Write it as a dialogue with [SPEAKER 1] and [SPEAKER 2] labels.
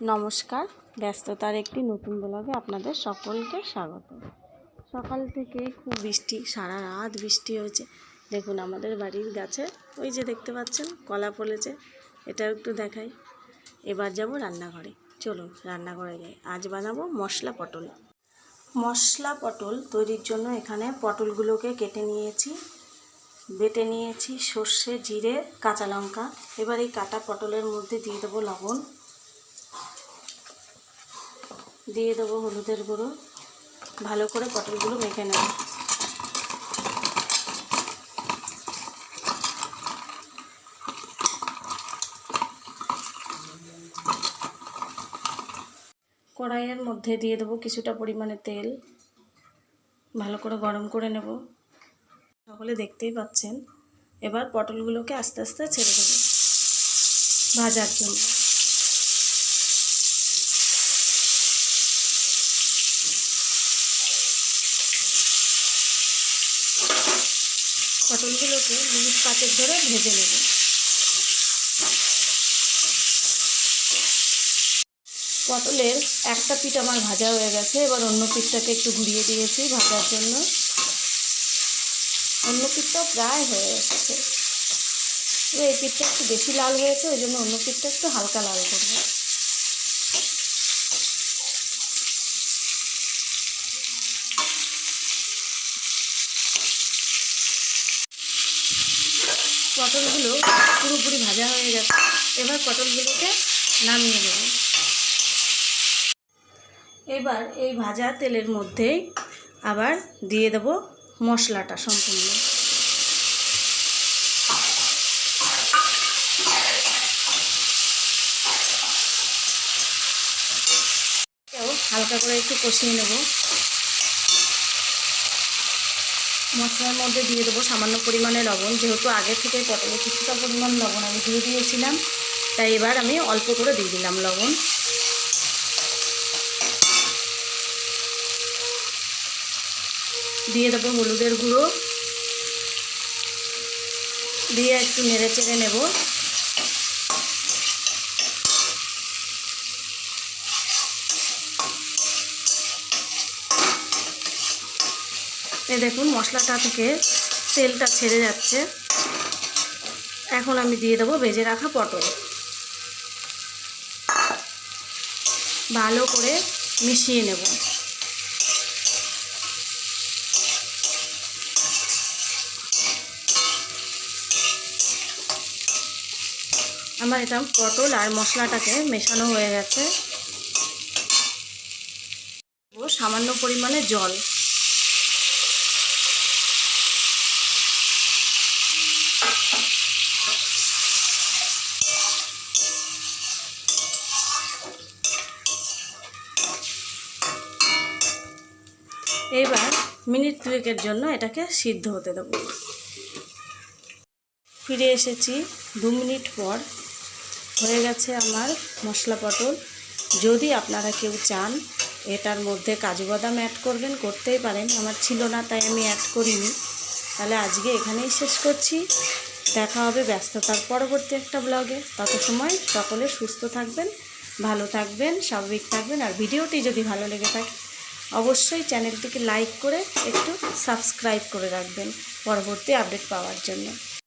[SPEAKER 1] নমস্কার, ব্যস্ততার একটি নতুন ব্লগে আপনাদের সকলকে স্বাগত। সকাল থেকে খুব বৃষ্টি, সারা রাত বৃষ্টি হয়েছে। দেখুন, আমাদের বাড়ির গাছে ওই যে দেখতে পাচ্ছেন, কলা ফলেছে। এটাও একটু দেখাই। এবার যাব রান্নাঘরে। চলুন, রান্নাঘরে যাই। আজ বানাবো মশলা পটল। মশলা পটল তৈরির জন্য এখানে পটলগুলোকে কেটে নিয়েছি, বেটে নিয়েছি সর্ষে, জিরে, কাঁচা লঙ্কা। এবার এই কাটা পটলের মধ্যে দিয়ে দেবো লবণ। দিয়ে দেবো হলুদের গুঁড়ো। ভালো করে পটলগুলো মেখে নেব। কড়াইয়ের মধ্যে দিয়ে দেবো কিছুটা পরিমাণে তেল। ভালো করে গরম করে নেব। সকলে দেখতেই পাচ্ছেন, এবার পটলগুলোকে আস্তে আস্তে ছেড়ে দেবো ভাজার জন্য। পটলগুলোকে মিনিট পাঁচেক ধরে ভেজে নেব। পটলের একটা পিঠ আমার ভাজা হয়ে গেছে, এবার অন্য পিঠটাকে একটু ঘুরিয়ে দিয়েছি ভাজার জন্য। অন্য পিঠটাও প্রায় হয়ে এসেছে এই পিঠটা একটু বেশি লাল হয়েছে, ওই জন্য অন্য পিঠটা একটু হালকা লাল করব। পটলগুলো পুরোপুরি ভাজা হয়ে গেছে। এবার পটলগুলোকে নামিয়ে দেব এবার এই ভাজা তেলের মধ্যেই আবার দিয়ে দেব মশলাটা সম্পূর্ণ। হালকা করে একটু কষিয়ে নেব। মশলার মধ্যে দিয়ে দেবো সামান্য পরিমাণে লবণ। যেহেতু আগে থেকে পটলে কিছুটা পরিমাণ লবণ আমি দিয়ে দিয়েছিলাম, তাই এবার আমি অল্প করে দিয়ে দিলাম লবণ। দিয়ে দেবো হলুদের গুঁড়ো। দিয়ে একটু নেড়ে চেড়ে নেব। এই দেখুন, মশলাটা থেকে তেলটা ছেড়ে যাচ্ছে। এখন আমি দিয়ে দেবো ভেজে রাখা পটল। ভালো করে মিশিয়ে নেব। আমার এটা পটল আর মশলাটাকে মেশানো হয়ে গেছে। সামান্য পরিমাণে জল। এবার মিনিট দুয়েকের জন্য এটাকে সিদ্ধ হতে দেবো। ফিরে এসেছি দু মিনিট পর। হয়ে গেছে আমার মশলা পটল। যদি আপনারা কেউ চান, এটার মধ্যে কাজু বাদাম অ্যাড করবেন, করতেই পারেন। আমার ছিল না, তাই আমি অ্যাড করিনি। তাহলে আজকে এখানেই শেষ করছি। দেখা হবে ব্যস্ততার পরবর্তী একটা ব্লগে তত সময় সকলে সুস্থ থাকবেন, ভালো থাকবেন, স্বাভাবিক থাকবেন। আর ভিডিওটি যদি ভালো লেগে থাকে অবশ্যই চ্যানেলটিকে লাইক করে একটু সাবস্ক্রাইব করে রাখবেন পরবর্তী আপডেট পাওয়ার জন্য।